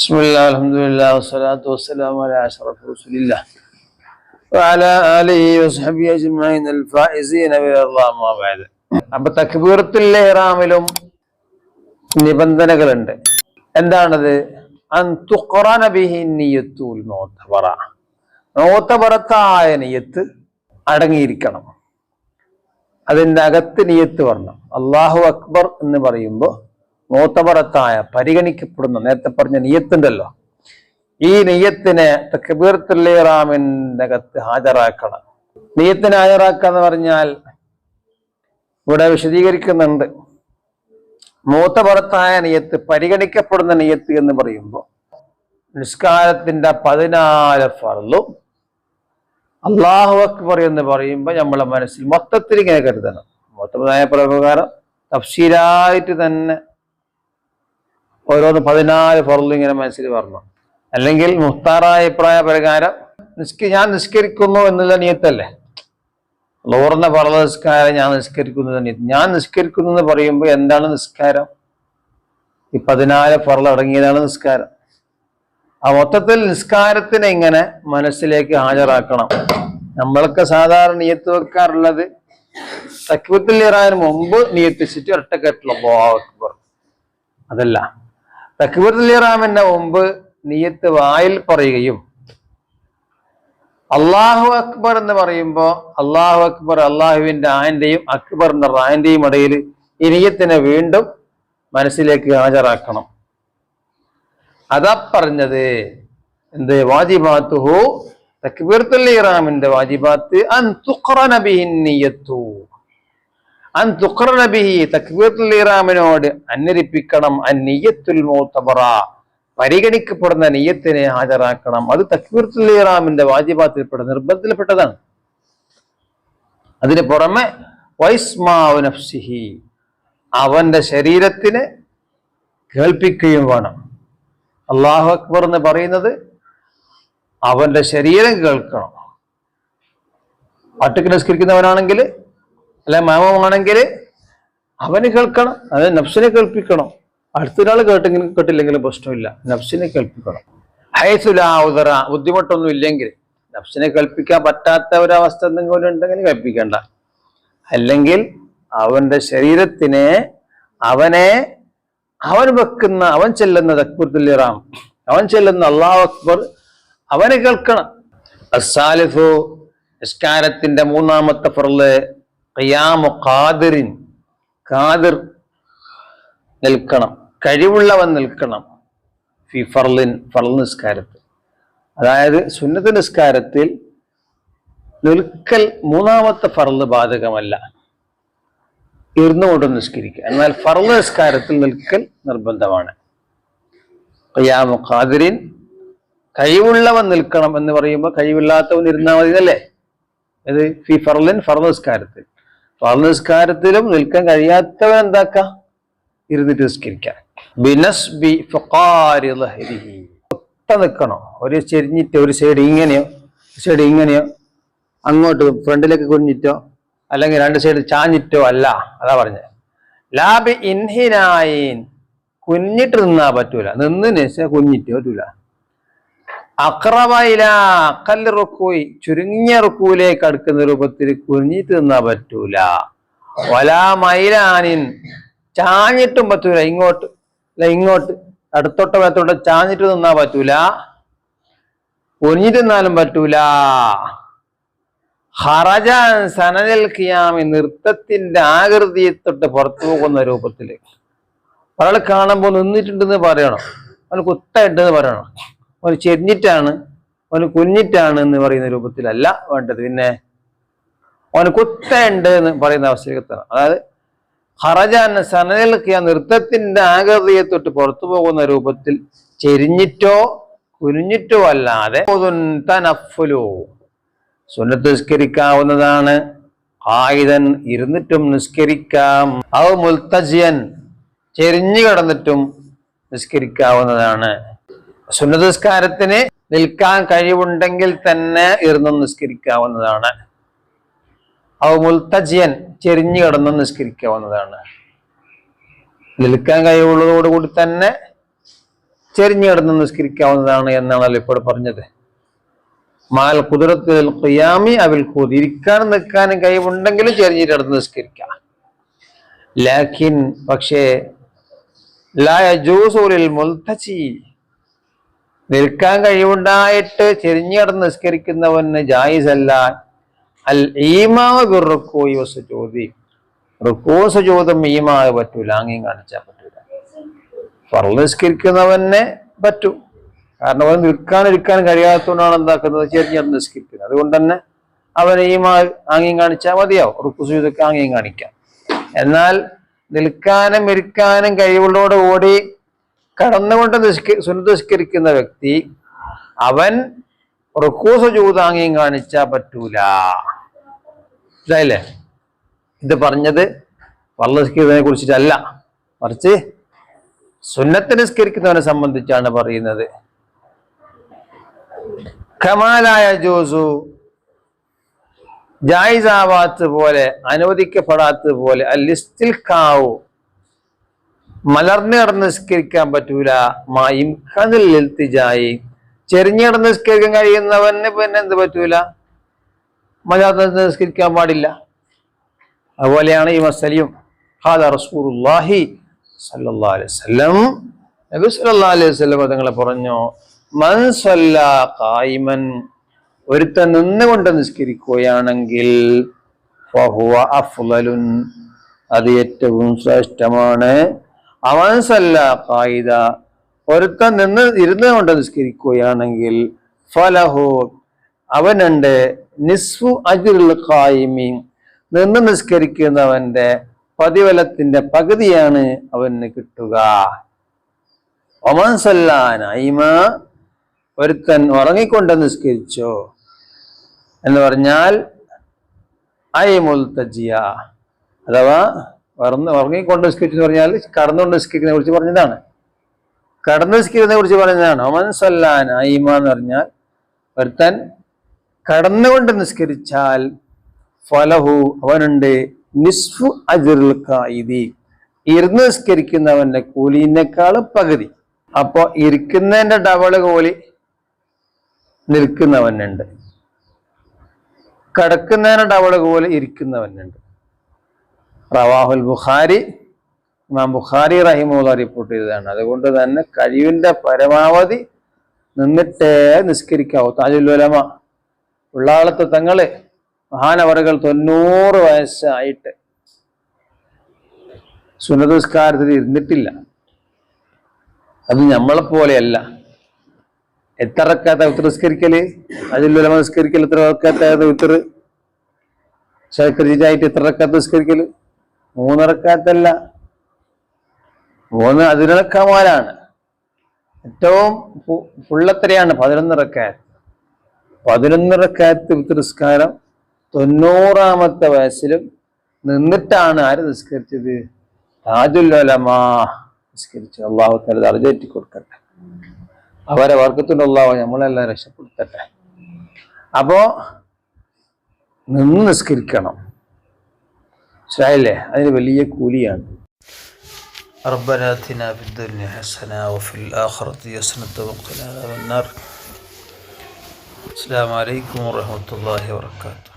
بسم الله الحمد لله والصلاة والسلام على أشرف رسول الله وعلى آله وصحبه أجمعين الفائزين من الله ما بعد അപ്പൊ തക്ബീറത്തുൽ ഇഹ്റാമിലും നിബന്ധനകളുണ്ട് എന്താണത് അൻ തുഖറന ബിഹി നിയ്യത്തുൽ മുഅ്തബറ മുഅ്തബറത്തായ നിയ്യത്ത് അടങ്ങിയിരിക്കണം അതിൻ്റെ അകത്ത് നിയ്യത്ത് വരണം അള്ളാഹു അക്ബർ എന്ന് പറയുമ്പോൾ മോത്തബറത്തായ പരിഗണിക്കപ്പെടുന്ന നേരത്തെ പറഞ്ഞ നെയ്യത്തുണ്ടല്ലോ ഈ നെയ്യത്തിനെ തക്കബീർത്തുല്ലിറാമിന്റെ അകത്ത് ഹാജരാക്കണം. നെയ്യത്തിന് ഹാജരാക്കുക എന്ന് പറഞ്ഞാൽ ഇവിടെ വിശദീകരിക്കുന്നുണ്ട്. മൂത്തപുറത്തായ നെയ്യത്ത് പരിഗണിക്കപ്പെടുന്ന നെയ്യത്ത് എന്ന് പറയുമ്പോൾ നിസ്കാരത്തിന്റെ പതിനാല് ഫർളും അള്ളാഹു അക്ബർ എന്ന് പറയുമ്പോൾ നമ്മളെ മനസ്സിൽ മൊത്തത്തിൽ ഇങ്ങനെ കരുതണം മൊത്തമായ പ്രകാരം തഫ്സീലായിട്ട് തന്നെ ഓരോന്ന് പതിനാല് ഫർളും ഇങ്ങനെ മനസ്സിൽ വരണം. അല്ലെങ്കിൽ മുഖ്താറായ അഭിപ്രായ പ്രകാരം നിസ്കി ഞാൻ നിസ്കരിക്കുന്നു എന്നുള്ള നിയത്തല്ലേ? ലോർന്ന ഫർള നിസ്കാരം ഞാൻ നിസ്കരിക്കുന്നു ഞാൻ നിസ്കരിക്കുന്നു എന്ന് പറയുമ്പോൾ എന്താണ് നിസ്കാരം? ഈ പതിനാല് ഫർള അടങ്ങിയതാണ് നിസ്കാരം. ആ മൊത്തത്തിൽ നിസ്കാരത്തിനെ ഇങ്ങനെ മനസ്സിലേക്ക് ഹാജരാക്കണം. നമ്മളൊക്കെ സാധാരണ നിയത്ത് വെക്കാറുള്ളത് തക്വത്തിൽ ഇറാൻ മുമ്പ് നിയത്തിച്ചിട്ട് ഒറ്റക്കെട്ടുള്ള അക്ബർ. അതല്ല. ഇഹ്റാമിന്റെ മുമ്പ് നിയത്ത് വായിൽ പറയുകയും അള്ളാഹു അക്ബർ എന്ന് പറയുമ്പോൾ അള്ളാഹു അക്ബർ അള്ളാഹുവിന്റെ ആന്റെയും എന്ന റാന്റെയും ഇടയിൽ ഈ നിയത്തിനെ വീണ്ടും മനസ്സിലേക്ക് ഹാജരാക്കണം. അതാ പറഞ്ഞത് എന്ത്? വാജിബാത്തുഹു തക്ബീർത്തുൽ ഇഹ്റാമിന്റെ വാജിബാത്ത് അൻ തുഖറന നബിഹിൻ നിയത്തു. അൻ തുഖറന ബിഹി തക്ബീർത്തുൽ ഇഹ്റാമിനോട് അന്വരിപ്പിക്കണം. അൻ മൂത്തബറ പരിഗണിക്കപ്പെടുന്ന നെയ്യത്തിനെ ഹാജരാക്കണം. അത് തക്ബീർത്തുൽ ഇഹ്റാമിന്റെ വാജിബാത്തിൽപ്പെട്ട നിർബന്ധത്തിൽപ്പെട്ടതാണ്. അതിന് പുറമെ വൈസ്മാവ് നഫ്സിഹി. അവന്റെ ശരീരത്തിന് കേൾപ്പിക്കുകയും വേണം. അള്ളാഹു അക്ബർ എന്ന് പറയുന്നത് അവന്റെ ശരീരം കേൾക്കണം. ഒറ്റയ്ക്ക് നിസ്കരിക്കുന്നവനാണെങ്കിൽ അല്ലെ മാമമാണെങ്കിൽ അവന് കേൾക്കണം അതായത് നഫ്സിനെ കേൾപ്പിക്കണം. അടുത്തൊരാൾ കേട്ടെങ്കിലും കേട്ടില്ലെങ്കിലും പ്രശ്നമില്ല നഫ്സിനെ കേൾപ്പിക്കണം. ഹൈസുലാവുതറ ബുദ്ധിമുട്ടൊന്നും ഇല്ലെങ്കിൽ നഫ്സിനെ കേൾപ്പിക്കാൻ പറ്റാത്ത ഒരവസ്ഥ എന്തെങ്കിലും ഉണ്ടെങ്കിൽ കേൾപ്പിക്കണ്ട. അല്ലെങ്കിൽ അവന്റെ ശരീരത്തിനെ അവനെ അവൻ വെക്കുന്ന അവൻ ചെല്ലുന്ന തക്ബുദ്ദുലിറാം അവൻ ചെല്ലുന്ന അള്ളാഹു അക്ബർ അവനെ കേൾക്കണം. അസാലിഫു നിസ്കാരത്തിന്റെ മൂന്നാമത്തെ ഫറൽ ഖിയാമു ഖാദിറിൻ ഖാദിർ നിൽക്കണം. കഴിവുള്ളവൻ നിൽക്കണം. ഫി ഫർലിൻ ഫർൽ നിസ്കാരത്തിൽ. അതായത് സുന്നത്ത് നിസ്കാരത്തിൽ നിൽക്കൽ മൂന്നാമത്തെ ഫർൾ ബാധകമല്ല. ഇരുന്നുകൊണ്ട് നിസ്കരിക്കുക. എന്നാൽ ഫർൾ നിസ്കാരത്തിൽ നിൽക്കൽ നിർബന്ധമാണ്. ഖിയാമു ഖാദിറിൻ കഴിവുള്ളവൻ നിൽക്കണം എന്ന് പറയുമ്പോൾ കഴിവില്ലാത്തവൻ ഇരുന്നാൽ മതി അല്ലേ ഇത് ഫി ഫർലിൻ ഫർ നിസ്കാരത്തിൽ. നിസ്കാരത്തിലും നിൽക്കാൻ കഴിയാത്തവൻ എന്താക്ക? ഇരുന്നിട്ട് നിസ്കരിക്കാം ബിനസ്ബി ഒത്ത നിൽക്കണോ? ഒരു ചെരിഞ്ഞിട്ട് ഒരു സൈഡ് ഇങ്ങനെയോ? സൈഡ് ഇങ്ങനെയോ? അങ്ങോട്ട് ഫ്രണ്ടിലേക്ക് കുഞ്ഞിറ്റോ അല്ലെങ്കിൽ രണ്ട് സൈഡ് ചാഞ്ഞിറ്റോ അല്ല. അതാ പറഞ്ഞത്. ലാബി ഇൻഹിനായിൻ. കുഞ്ഞിട്ട് നിന്നാ പറ്റൂല. നിന്ന് കുഞ്ഞിറ്റ് പറ്റൂല. അക്രമയില കല്ല് റുക്കൂയി ചുരുങ്ങിയ റുക്കൂലേക്ക് അടുക്കുന്ന രൂപത്തിൽ കുഞ്ഞിട്ട് നിന്നാ പറ്റൂല. വലാ മൈലാനിൻ ചാഞ്ഞിട്ടും പറ്റൂല. ഇങ്ങോട്ട് അല്ല ഇങ്ങോട്ട് അടുത്തോട്ട് വലത്തോട്ട് ചാഞ്ഞിട്ട് നിന്നാ പറ്റൂല. കുഞ്ഞിട്ട് നിന്നാലും പറ്റൂല. ഹറജാൻ സനനിൽ ഖിയാമി നൃത്തത്തിന്റെ ആകൃതിയെ തൊട്ട് പുറത്തു പോകുന്ന രൂപത്തിൽ. ഒരാൾ കാണുമ്പോൾ നിന്നിട്ടുണ്ടെന്ന് പറയണം. അവന് കുത്തായിട്ടെന്ന് പറയണം. അവന് ചെരിഞ്ഞിട്ടാണ് അവന് കുഞ്ഞിട്ടാണ് എന്ന് പറയുന്ന രൂപത്തിലല്ല വേണ്ടത്. പിന്നെ അവന് കുത്തുണ്ട് എന്ന് പറയുന്ന അവസ്ഥയിലെത്തണം അതായത് ഹറജാൻ സനനിൽക്കിയ നൃത്തത്തിന്റെ ആകൃതിയെ തൊട്ട് പുറത്തു പോകുന്ന രൂപത്തിൽ ചെരിഞ്ഞിട്ടോ കുനിഞ്ഞിട്ടോ അല്ലാതെ തനഫുലോ സുന്നത്ത് നിസ്കരിക്കാവുന്നതാണ്. ആയുധൻ ഇരുന്നിട്ടും നിസ്കരിക്കാം. അവ മുൽത്തജിയൻ ചെരിഞ്ഞു കിടന്നിട്ടും നിസ്കരിക്കാവുന്നതാണ്. സുന്നത്ത് നിസ്കാരത്തിന് നിൽക്കാൻ കഴിവുണ്ടെങ്കിൽ തന്നെ ഇരുന്നും നിസ്കരിക്കാവുന്നതാണ്. അവ മുൽത്തജിയൻ ചെരിഞ്ഞു കിടന്നും നിസ്കരിക്കാവുന്നതാണ്. നിൽക്കാൻ കഴിവുള്ളതോടുകൂടി തന്നെ ചെരിഞ്ഞു കിടന്ന് നിസ്കരിക്കാവുന്നതാണ് എന്നാണ് ഇപ്പോൾ പറഞ്ഞത്. മാൽ കുതിരത്തിൽ ഖിയാമി അവിൽ കൂതി ഇരിക്കാനും നിൽക്കാനും കഴിവുണ്ടെങ്കിലും ചെരിഞ്ഞു കിടന്ന് നിസ്കരിക്കാം. ലാക്കിൻ പക്ഷേ ലായ ലായൂസൂലിൽ മുൽത്തച്ചി നിൽക്കാൻ കഴിവുണ്ടായിട്ട് ചെരിഞ്ഞടന്ന് നിസ്കരിക്കുന്നവന് ജായിസല്ല. അൽ ഈമാവ് റുക്കോയോസ് സുജോതി റുക്കോ ചോദം ഈമാവ് പറ്റൂല. ആംഗ്യം കാണിച്ചാൽ പറ്റൂല. ഫറു നിസ്കരിക്കുന്നവനെ പറ്റും. കാരണം അവൻ നിൽക്കാൻ ഇരിക്കാൻ കഴിയാത്തതുകൊണ്ടാണ് എന്താക്കുന്നത്? ചെരിഞ്ഞടന്ന് നിസ്കരിക്കുന്നത്. അതുകൊണ്ട് തന്നെ അവൻ ഈമാ ആംഗ്യം കാണിച്ചാൽ മതിയാവും. റുക്കു സുജോതൊക്കെ ആംഗ്യം കാണിക്കാം. എന്നാൽ നിൽക്കാനും ഇരിക്കാനും കഴിവുള്ളതോടുകൂടി കടന്നുകൊണ്ട് നിസ്ക സുനിസ്കരിക്കുന്ന വ്യക്തി അവൻ റുക്കൂസ ചൂതാങ്ങിയും കാണിച്ചാ പറ്റൂല. മനസ്സിലായില്ലേ? ഇത് പറഞ്ഞത് വള്ളസ്കരിക്കുന്നതിനെ കുറിച്ചിട്ടല്ല. മറിച്ച് സുന്നത്ത് നിസ്കരിക്കുന്നവനെ സംബന്ധിച്ചാണ് പറയുന്നത്. ഖമാലായ ജോസു ജായിസാവാത്ത പോലെ അനുവദിക്കപ്പെടാത്തത് പോലെ അല്ലിസ്തിൽ കാവു മലർന്നു കിടന്ന് നിസ്കരിക്കാൻ പറ്റൂല. മായും കതിൽത്തിജായി ചെരിഞ്ഞു കിടന്ന് നിസ്കരിക്കാൻ കഴിയുന്നവന് പിന്നെ എന്ത് പറ്റൂല? മലർന്ന് നിസ്കരിക്കാൻ പാടില്ല. അതുപോലെയാണ് ഈ മസലിയും. ഹാദ റസൂലുള്ളാഹി സല്ലല്ലാഹു അലൈഹി നബി അലൈഹി തങ്ങളെ പറഞ്ഞു മൻ സല്ലാ ഖായിമൻ ഒരുത്തൻ നിന്നുകൊണ്ട് നിസ്കരിക്കുകയാണെങ്കിൽ ഫഹുവ അത് ഏറ്റവും ശ്രേഷ്ഠമാണ്. അവൻ സല്ല കായിദ ഒരുത്തൻ നിന്ന് ഇരുന്ന് കൊണ്ട് നിസ്കരിക്കുകയാണെങ്കിൽ ഫലഹോ അവനുണ്ട് നിസ്ഫു അജുൽ കായിമി നിന്ന് നിസ്കരിക്കുന്നവന്റെ പ്രതിഫലത്തിന്റെ പകുതിയാണ് അവന് കിട്ടുക. ഒമൻ ഒരുത്തൻ ഉറങ്ങിക്കൊണ്ട് നിസ്കരിച്ചോ എന്ന് പറഞ്ഞാൽ ഐ മുൽത്തജിയ അഥവാ ഉറന്ന് ഉറങ്ങിക്കൊണ്ട് നിസ്കരിച്ചു എന്ന് പറഞ്ഞാൽ കടന്നുകൊണ്ട് നിസ്കരിക്കുന്നതിനെ കുറിച്ച് പറഞ്ഞതാണ്. കടന്നു നിസ്കരിക്കുന്നതിനെ കുറിച്ച് പറഞ്ഞതാണ്. ഒമൻ സല്ലാൻ ഐമ എന്ന് പറഞ്ഞാൽ ഒരുത്തൻ കടന്നുകൊണ്ട് നിസ്കരിച്ചാൽ ഫലഹു അവനുണ്ട് നിസ്ഫു കായിദി ഇരുന്ന് നിസ്കരിക്കുന്നവന്റെ കൂലിനേക്കാൾ പകുതി. അപ്പോ ഇരിക്കുന്നതിന്റെ ഡബിൾ കൂലി നിൽക്കുന്നവനുണ്ട്. കടക്കുന്നതിന് ഡബിൾ കൂലി ഇരിക്കുന്നവനുണ്ട്. റവാഹുൽ ബുഖാരി ഇമാം ബുഖാരി റഹിമുള്ള റിപ്പോർട്ട് ചെയ്തതാണ്. അതുകൊണ്ട് തന്നെ കഴിവിന്റെ പരമാവധി നിന്നിട്ടേ നിസ്കരിക്കാവൂ. താജുല്ലോലമ ഉള്ളാളത്തെ തങ്ങൾ മഹാനവറുകൾ തൊണ്ണൂറ് വയസ്സായിട്ട് സുനതസ്കാരത്തിൽ ഇരുന്നിട്ടില്ല. അത് നമ്മളെ പോലെയല്ല എത്ര റക്കാത്ത വിത്ത് നിസ്കരിക്കൽ അതിലുലമ നിസ്കരിക്കൽ എത്ര റക്കാത്ത ഉത്തർ ശേഖരിച്ചായിട്ട് എത്ര നിസ്കരിക്കൽ? മൂന്ന് റക്കാത്തല്ല മൂന്ന് അതിനക്കമാലാണ് ഏറ്റവും ഫുള്ളത്രയാണ് പതിനൊന്നിറക്കാത്ത് പതിനൊന്നിറക്കാത്ത് പതിനൊന്ന് റക്കാത്ത് വിത്ത് നിസ്കാരം തൊണ്ണൂറാമത്തെ വയസ്സിലും നിന്നിട്ടാണ് ആര് നിസ്കരിച്ചത്? താജുല്ലമാ നിസ്കരിച്ചു. അള്ളാഹു തല അറിഞ്ഞേറ്റി കൊടുക്കട്ടെ. അവരെ വർക്കത്തിന്റെ അള്ളാഹു നമ്മളെല്ലാം രക്ഷപ്പെടുത്തട്ടെ. അപ്പോ നിന്ന് നിസ്കരിക്കണം. മനസ്സിലായില്ലേ അതിന് വലിയ കൂലിയാണ് ربنا اتنا في الدنيا حسنه وفي الاخره حسنه وقنا عذاب النار السلام عليكم ورحمه الله وبركاته